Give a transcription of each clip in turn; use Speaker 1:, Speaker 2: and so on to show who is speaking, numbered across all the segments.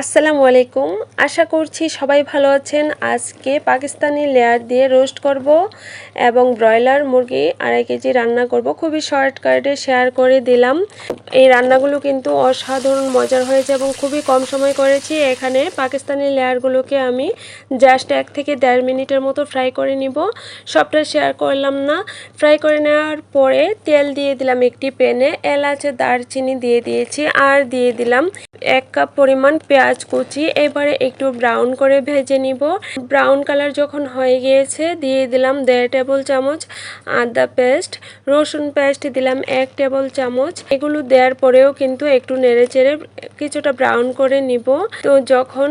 Speaker 1: আসসালামু আলাইকুম। আশা করছি সবাই ভালো আছেন। আজকে পাকিস্তানি লেয়ার দিয়ে রোস্ট করব এবং ব্রয়লার মুরগি আড়াই কেজি রান্না করব। খুবই শর্টকাটে শেয়ার করে দিলাম। এই রান্নাগুলো কিন্তু অসাধারণ মজার হয়েছে এবং খুবই কম সময় করেছি। এখানে পাকিস্তানি লেয়ারগুলোকে আমি জাস্ট এক থেকে দেড় মিনিটের মতো ফ্রাই করে নিব। সবটা শেয়ার করলাম না। ফ্রাই করে নেওয়ার পরে তেল দিয়ে দিলাম একটি প্যানে। এলাচ, দারচিনি দিয়ে দিয়েছি আর দিয়ে দিলাম এক কাপ পরিমাণ পেঁয়াজ কুচি এবারে একটু ব্রাউন করে ভেজে নিব। ব্রাউন কালার যখন হয়ে গিয়েছে, দিয়ে দিলাম দেড় টেবিল চামচ আদা পেস্ট রসুন পেস্ট দিলাম এক টেবিল চামচ। এগুলো দেওয়ার পরেও কিন্তু একটু নেড়ে চেড়ে কিছুটা ব্রাউন করে নিব। তো যখন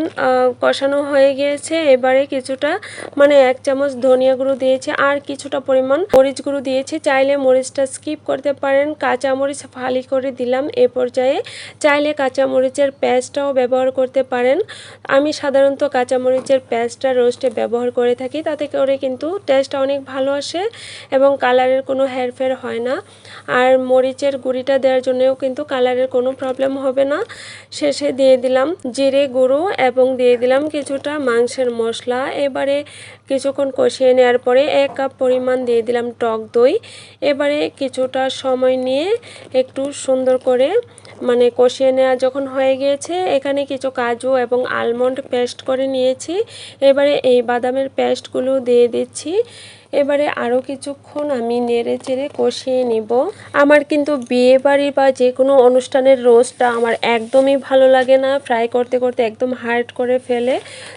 Speaker 1: কষানো হয়ে গিয়েছে, এবারে কিছুটা মানে এক চামচ ধনিয়া গুঁড়ো দিয়েছি। আর কিছুটা পরিমাণ মরিচ গুঁড়ো দিয়েছি। চাইলে মরিচটা স্কিপ করতে পারেন। কাঁচা মরিচ ফালি করে দিলাম এ পর্যায়ে। চাইলে কাঁচা মরিচের পেস্টটাও ব্যবহার করতে পারেন। আমি সাধারণত কাঁচা মরিচের পেস্টটা রোস্টে ব্যবহার করে থাকি, তাতে করে কিন্তু টেস্টটা অনেক ভালো আসে এবং কালারের কোনো হেরফের হয় না। আর মরিচের গুঁড়িটা দেওয়ার জন্যও কিন্তু কালারের কোনো প্রবলেম হবে না। শেষে দিয়ে দিলাম জিরে গুঁড়ো এবং দিয়ে দিলাম কিছুটা মাংসের মশলা। এবারে কিছুক্ষণ কষিয়ে নেওয়ার পরে এক কাপ পরিমাণ দিয়ে দিলাম টক দই। এবারে কিছুটা সময় নিয়ে একটু সুন্দর করে মানে কষিয়ে নেওয়া যখন হয়ে গিয়েছে, এখানে কিছু কাজু এবং আলমন্ড পেস্ট করে নিয়েছি। এবারে এই বাদামের পেস্টগুলো দিয়ে দিচ্ছি। এবারে আরও কিছুক্ষণ আমি নেড়ে চেড়ে কষিয়ে নিব। আমার কিন্তু বিয়ে বাড়ি বা যে কোনো অনুষ্ঠানের রোস্টটা আমার একদমই ভালো লাগে না। ফ্রাই করতে করতে একদম হার্ড করে ফেলে।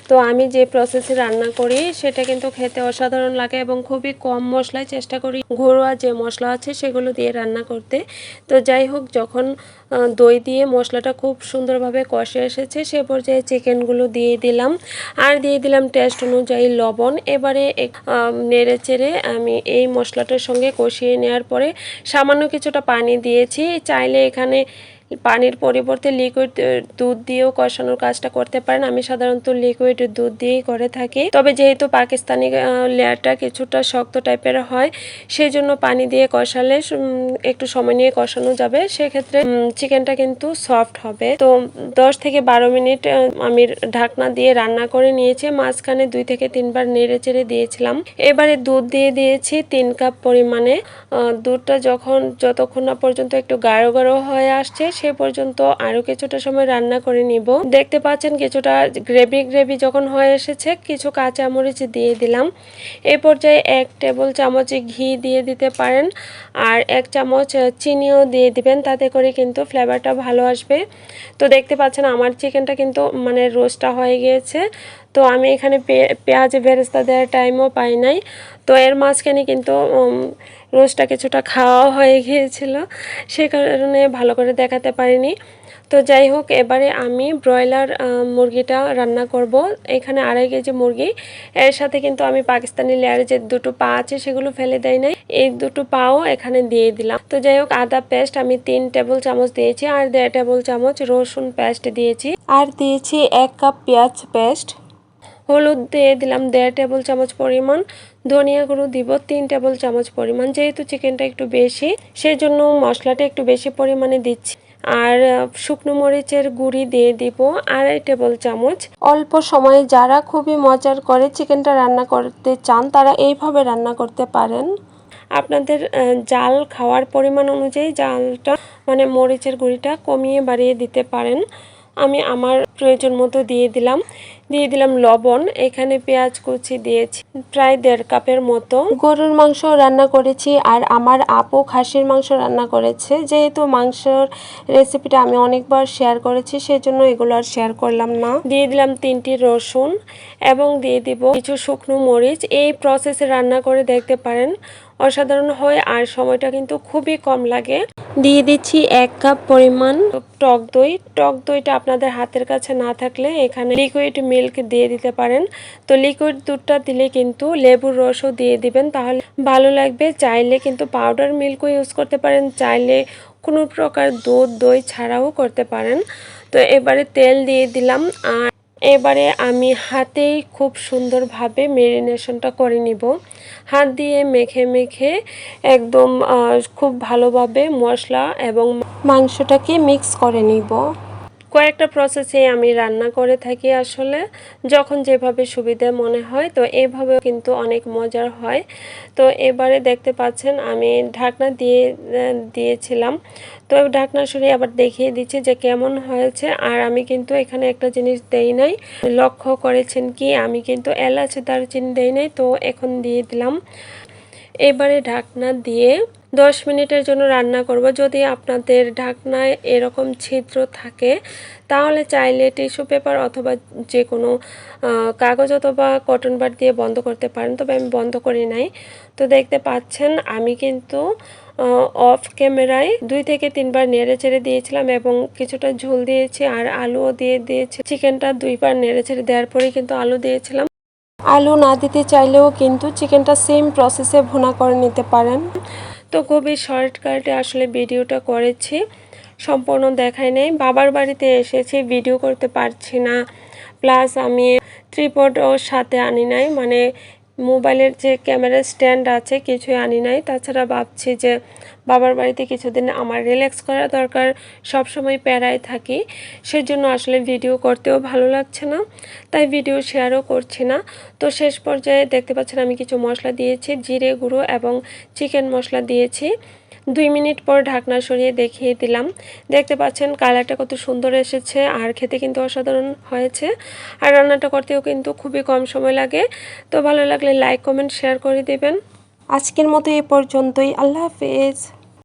Speaker 1: তো আমি যে প্রসেসে রান্না করি, সেটা কিন্তু খেতে অসাধারণ লাগে এবং খুবই কম মশলায় চেষ্টা করি। ঘরোয়া যে মশলা আছে, সেগুলো দিয়ে রান্না করতে। তো যাই হোক, যখন দই দিয়ে মশলাটা খুব সুন্দরভাবে কষে এসেছে। সে পর্যায়ে চিকেনগুলো দিয়ে দিলাম। আর দিয়ে দিলাম টেস্ট অনুযায়ী লবণ। এবারে নেড়ে চেড়ে আমি এই মশলাটার সঙ্গে কষিয়ে নেওয়ার পরে সামান্য কিছুটা পানি দিয়েছি। চাইলে এখানে পানির পরিবর্তে লিকুইড দুধ দিয়েও কষানোর কাজটা করতে পারেন। আমি সাধারণত লিকুইড দুধ দিয়েই করে থাকি। তবে যেহেতু পাকিস্তানি লেয়ারটা কিছুটা শক্ত টাইপের হয় সেই জন্য পানি দিয়ে কষালে একটু সময় নিয়ে কষানো যাবে। সেক্ষেত্রে চিকেনটা কিন্তু সফট হবে। তো দশ থেকে বারো মিনিট আমি ঢাকনা দিয়ে রান্না করে নিয়েছি। মাঝখানে দুই থেকে তিনবার নেড়ে চেড়ে দিয়েছিলাম। এবারে দুধ দিয়ে দিয়েছি তিন কাপ পরিমাণে। দুধটা যখন, যতক্ষণ না পর্যন্ত একটু গাঢ় গাঢ় হয়ে আসছে সে পর্যন্ত আরও কিছুটা সময় রান্না করে নিব। দেখতে পাচ্ছেন কিছুটা গ্রেভি গ্রেভি যখন হয়ে এসেছে, কিছু কাঁচা মরিচ দিয়ে দিলাম। এই পর্যায়ে এক টেবিল চামচ ঘি দিয়ে দিতে পারেন আর এক চামচ চিনিও দিয়ে দিবেন, তাতে করে কিন্তু ফ্লেভারটা ভালো আসবে। তো দেখতে পাচ্ছেন আমার চিকেনটা কিন্তু মানে রোস্টটা হয়ে গিয়েছে। তো আমি এখানে পেঁয়াজ বেরেস্তা দেওয়ার টাইমও পাই নাই। তো এর মাঝখানে কিন্তু রোজটা কিছুটা খাওয়া হয়ে গিয়েছিল, সে কারণে ভালো করে দেখাতে পারিনি। তো যাই হোক, এবারে আমি ব্রয়লার মুরগিটা রান্না করব। এখানে আড়াই কেজি মুরগি। এর সাথে কিন্তু আমি পাকিস্তানি লেয়ারে যে দুটো পা আছে, সেগুলো ফেলে দেয় নাই। এই দুটো পাও এখানে দিয়ে দিলাম। তো যাই হোক, আদা পেস্ট আমি তিন টেবিল চামচ দিয়েছি, আর দেড় টেবিল চামচ রসুন পেস্ট দিয়েছি। আর দিয়েছি এক কাপ পেঁয়াজ পেস্ট। হলুদ দিয়ে দিলাম দেড় টেবিল চামচ পরিমাণ, ধনিয়া গুঁড়ো দিব তিন টেবিল চামচ পরিমাণ। যেহেতু চিকেনটা একটু বেশি সেই জন্য মশলাটা একটু বেশি পরিমাণে দিচ্ছি। আর শুকনো মরিচের গুঁড়ি দিয়ে দিব আড়াই টেবিল চামচ। অল্প সময়ে যারা খুবই মজার করে চিকেনটা রান্না করতে চান, তারা এইভাবে রান্না করতে পারেন। আপনাদের জাল খাওয়ার পরিমাণ অনুযায়ী জালটা মানে মরিচের গুঁড়িটা কমিয়ে বাড়িয়ে দিতে পারেন। আমি আমার প্রয়োজন মতো দিয়ে দিলাম। দিয়ে দিলাম লবণ, এখানে পেঁয়াজ কুচি দিয়েছি, প্রায় দেড় কাপের মতো। গরুর মাংস রান্না করেছি আর আমার আপু খাসির মাংস রান্না করেছে। যেহেতু মাংসর রেসিপিটা আমি অনেকবার শেয়ার করেছি সেই জন্য এগুলো আর শেয়ার করলাম না। দিয়ে দিলাম তিনটি রসুন এবং দিয়ে দিব কিছু শুকনো মরিচ। এই প্রসেসে রান্না করে দেখতে পারেন, অসাধারণ হয় আর সময়টা কিন্তু খুবই কম লাগে। দিয়ে দিচ্ছি এক কাপ পরিমাণ টক দই। টক দইটা আপনাদের হাতের কাছে না থাকলে এখানে লিকুইড মিল্ক দিয়ে দিতে পারেন। তো লিকুইড দুধটা দিলে কিন্তু লেবুর রসও দিয়ে দিবেন। তাহলে ভালো লাগবে। চাইলে কিন্তু পাউডার মিল্কও ইউজ করতে পারেন। চাইলে কোনো প্রকার দুধ, দই ছাড়াও করতে পারেন। তো এবারে তেল দিয়ে দিলাম। আর এবারে আমি হাতেই খুব সুন্দরভাবে মেরিনেশনটা করে নিব। হাত দিয়ে মেখে মেখে একদম খুব ভালোভাবে মশলা এবং মাংসটাকে মিক্স করে নিব। কয়েকটা প্রসেসে আমি রান্না করে থাকি আসলে। যখন যেভাবে সুবিধা মনে হয়, তো এইভাবে কিন্তু অনেক মজার হয়। তো এবারে দেখতে পাচ্ছেন, আমি ঢাকনা দিয়ে দিয়েছিলাম। তো ঢাকনা সরিয়ে আবার দেখিয়ে দিচ্ছি যে কেমন হয়েছে। আর আমি কিন্তু এখানে একটা জিনিস দেই নাই। লক্ষ্য করেছেন কি, আমি কিন্তু এলাচ, দারচিনি দেই নাই, তো এখন দিয়ে দিলাম। এবারে ঢাকনা দিয়ে দশ মিনিটের জন্য রান্না করব। যদি আপনাদের ঢাকনায় এরকম ছিদ্র থাকে, তাহলে চাইলে টিস্যু পেপার অথবা যে কোনো কাগজ অথবা কটন বার দিয়ে বন্ধ করতে পারেন। তবে আমি বন্ধ করি নাই। তো দেখতে পাচ্ছেন, আমি কিন্তু অফ ক্যামেরায় দুই থেকে তিনবার নেড়ে ছেড়ে দিয়েছিলাম এবং কিছুটা ঝোল দিয়েছি আর আলুও দিয়ে দিয়েছি। চিকেনটা দুইবার নেড়ে ছেড়ে দেওয়ার পরেই কিন্তু আলু দিয়েছিলাম। আলু না দিতে চাইলেও কিন্তু চিকেনটা সেম প্রসেসে ভুনা করে নিতে পারেন। তো খুবই শর্টকাটে আসলে ভিডিওটা করেছি। সম্পূর্ণ দেখায় নেই। বাবার বাড়িতে এসেছি, ভিডিও করতে পারছি না। প্লাস আমি ত্রিপটও সাথে আনি নাই। মানে মোবাইলের যে ক্যামেরা স্ট্যান্ড আছে, কিছুই আনি নাই। তাছাড়া ভাবছি যে বাবার বাড়িতে কিছুদিন আমার রিল্যাক্স করা দরকার সব সময় প্যারায় থাকি। সেজন্য আসলে ভিডিও করতেও ভালো লাগছে না, তাই ভিডিও শেয়ারও করছি না। তো শেষ পর্যায়ে দেখতে পাচ্ছেন আমি কিছু মশলা দিয়েছি, জিরে গুঁড়ো এবং চিকেন মশলা দিয়েছি। দুই মিনিট পর ঢাকনা সরিয়ে দেখিয়ে দিলাম। দেখতে পাচ্ছেন কালারটা কত সুন্দর এসেছে আর খেতে কিন্তু অসাধারণ হয়েছে। আর রান্নাটা করতেও কিন্তু খুবই কম সময় লাগে। তো ভালো লাগলে লাইক কমেন্ট শেয়ার করে দেবেন। আজকের মতো এ পর্যন্তই। আল্লাহ হাফেজ।